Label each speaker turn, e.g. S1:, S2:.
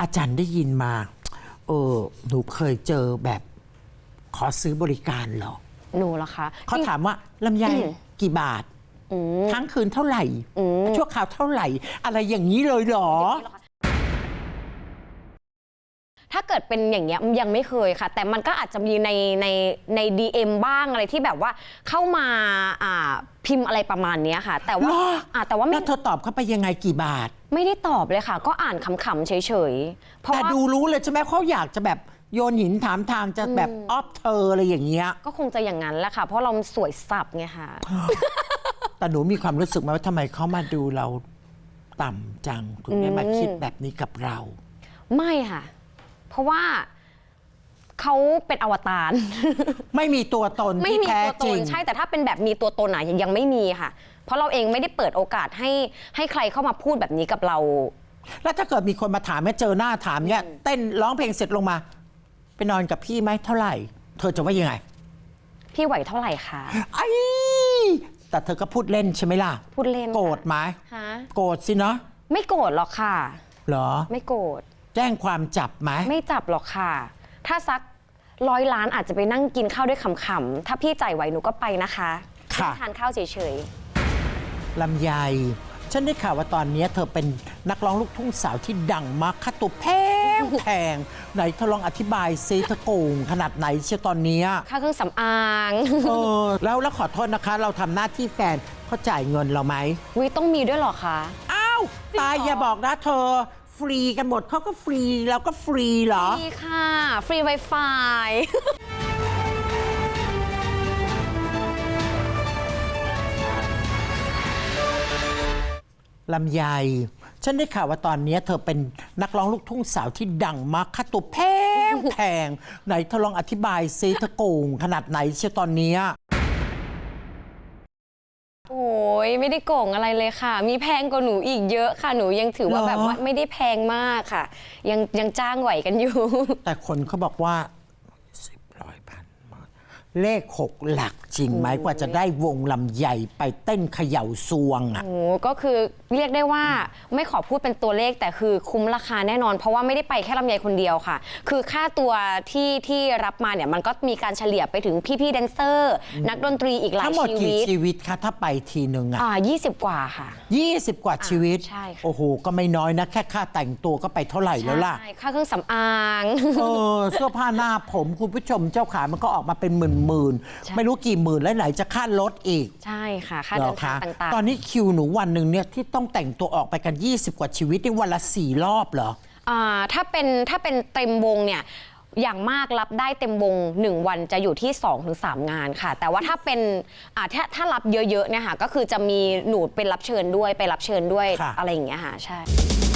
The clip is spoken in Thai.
S1: อาจารย์ได้ยินมา เออหนูเคยเจอแบบขอซื้อบริการเหรอ
S2: หนูเหรอคะ
S1: เขาถามว่าลำไย
S2: อืม
S1: กี่บาท
S2: อืม
S1: ค้างคืนเท่าไหร่
S2: อืม
S1: ชั่วคราวเท่าไหร่ อะไรอย่างนี้เลยเหรอ
S2: ถ้าเกิดเป็นอย่างเงี้ยยังไม่เคยค่ะ แต่มันก็อาจจะมีในในใน DM บ้างอะไรที่แบบว่าเข้ามาอ่าพิมพ์อะไรประมาณเนี้ยค่ะ แต่ว่า
S1: เหรอ
S2: อ่าแต่ว่าไม่
S1: แล้วเธอตอบเข้าไปยังไงกี่บาท
S2: ไม่ได้ตอบเลยค่ะ ก็อ่านขำๆเฉยๆ เพราะ
S1: แต่
S2: ว่า
S1: ดูรู้เลยใช่ไหมเขาอยากจะแบบโยนหินถามทางจะแบบออฟเธออะไรอย่างเงี้ย
S2: ก็คงจะอย่างนั้นแหละค่ะ เพราะเราสวยสับไงค่ะ
S1: แต่หนูมีความรู้สึกไหมว่าทำไมเขามาดูเราต่ำจังถึงได้มาคิดแบบนี้กับเรา
S2: ไม่ค่ะ เพราะว่าเขาเป็นอวตาร
S1: ไม่มีตัวตน
S2: ไม่
S1: ที่
S2: มี
S1: แท้
S2: ตัวต
S1: จริ
S2: น
S1: ง
S2: ใช่แต่ถ้าเป็นแบบมีตัวตนอะยังยังไม่มีค่ะ เพราะเราเองไม่ได้เปิดโอกาสให้ให้ใครเข้ามาพูดแบบนี้กับเรา
S1: แล้วถ้าเกิดมีคนมาถามแม่เจอหน้าถามเนี่ยเต้นร้องเพลงเสร็จลงมา ไปนอนกับพี่ไหมเท่าไหร่ เธอจะว่ายังไง
S2: พี่ไหวเท่าไหร่คะ
S1: ไอ้แต่เธอก็พูดเล่นใช่ไหมล่ะ
S2: พูดเล่น
S1: โกรธไหม
S2: ฮะ
S1: โกรธสิเนาะ
S2: ไม่โกรธหรอกค่ะ
S1: เหรอ
S2: ไม่โกรธ
S1: แจ้งความจับไหม
S2: ไม่จับหรอกค่ะ ถ้าสักร้อยล้านอาจจะไปนั่งกินข้าวด้วยขำๆ ถ้าพี่จ่ายไหวหนูก็ไปนะคะ
S1: ค่ะ
S2: ทานข้าวเฉย
S1: ลำไย ฉันได้ข่าวว่าตอนนี้เธอเป็นนักร้องลูกทุ่งสาวที่ดังมากค่าตัวแพงแพงไหนเธอลองอธิบายซิเธอโกงขนาดไหนเชียวตอนเนี้ย
S2: ๆ ค่าเครื่องสำอาง
S1: เออแล้วแล้วขอโทษนะคะ เราทำหน้าที่แฟนเขาจ่ายเงินเราไหม
S2: วิต้องมีด้วยเหรอคะ
S1: อ้าว ตายอย่าบอกนะเธอ ฟรีกันหมดเขาก็ฟรีเราก็ฟรีเหรอ
S2: ฟรีค่ะ ฟรี Wi-Fi
S1: ลำไย ฉันได้ข่าวว่าตอนนี้เธอเป็นนักร้องลูกทุ่งสาวที่ดังมากค่าตัวแพงแพงไหนเธอลองอธิบายซิเธอโกงขนาดไหนเชียวตอนเนี้ย
S2: โอ้ยไม่ได้โกงอะไรเลยค่ะ มีแพงกว่าหนูอีกเยอะค่ะหนูยังถือว่า
S1: เหรอ
S2: แบบว่าไม่ได้แพงมากค่ะ ยังยังจ้างไหวกันอยู่
S1: แต่คนเขาบอกว่าสิบร้อยพันหมื่นเลขหกหลักจ ริงไหมกว่าจะได้วงลำใหญ่ไปเต้นเขย่าซวงอะ
S2: โอ้ก็คือเรียกได้ว่าไม่ขอพูดเป็นตัวเลขแต่คือคุ้มราคาแน่นอน เพราะว่าไม่ได้ไปแค่ลำไยคนเดียวค่ะ คือค่าตัวที่ที่รับมาเนี่ยมันก็มีการเฉลี่ยไปถึงพี่ๆแดนเซอร์ นักดนตรีอีกหลาย
S1: ทั้งหมด
S2: ชี
S1: กี่
S2: วิต
S1: ชีวิตคะถ้าไปทีหนึ่งอะ
S2: อ่ายี่สิบกว่าค่ะ
S1: ยี่สิบกว่าชีวิต
S2: ใช่ค่ะ
S1: โอ้โห ก็ไม่น้อยนะ แค่ค่าแต่งตัวก็ไปเท่าไหร่แล้วล่ะ
S2: ใช่ค่าเครื่องสำอาง
S1: เออเสื้อผ้าหน้าผมคุณผู้ชมเจ้าขามันก็ออกมาเป็นหมื่นหมื่นๆ
S2: ใช่
S1: ไม่รู้กี่หมื่นแล้วไหนจะค่ารถอีก
S2: ใช่ค่ะค่า
S1: เหร
S2: เดิ
S1: อน
S2: ทา
S1: คะ
S2: งต่าง
S1: ตอนนี้คิวหนูวันหนึ่งเนี่ยที่ต้องแต่งตัวออกไปกัน 20 กว่าชีวิตนี่วันละสี่รอบเหรอ
S2: ๆอ่าถ้าเป็นถ้าเป็นเต็มวงเนี่ยอย่างมากรับได้เต็มวง 1 วันจะอยู่ที่2-3ถึง3งานค่ะ แต่ว่าถ้าเป็นอ่าถ้าถ้ารับเยอะๆเนี่ยค่ะก็คือจะมีหนูเป็นรับเชิญด้วยไปรับเชิญด้วย
S1: ค่ะ
S2: อะไรอย่างเงี้ยค่ะใช่
S1: อ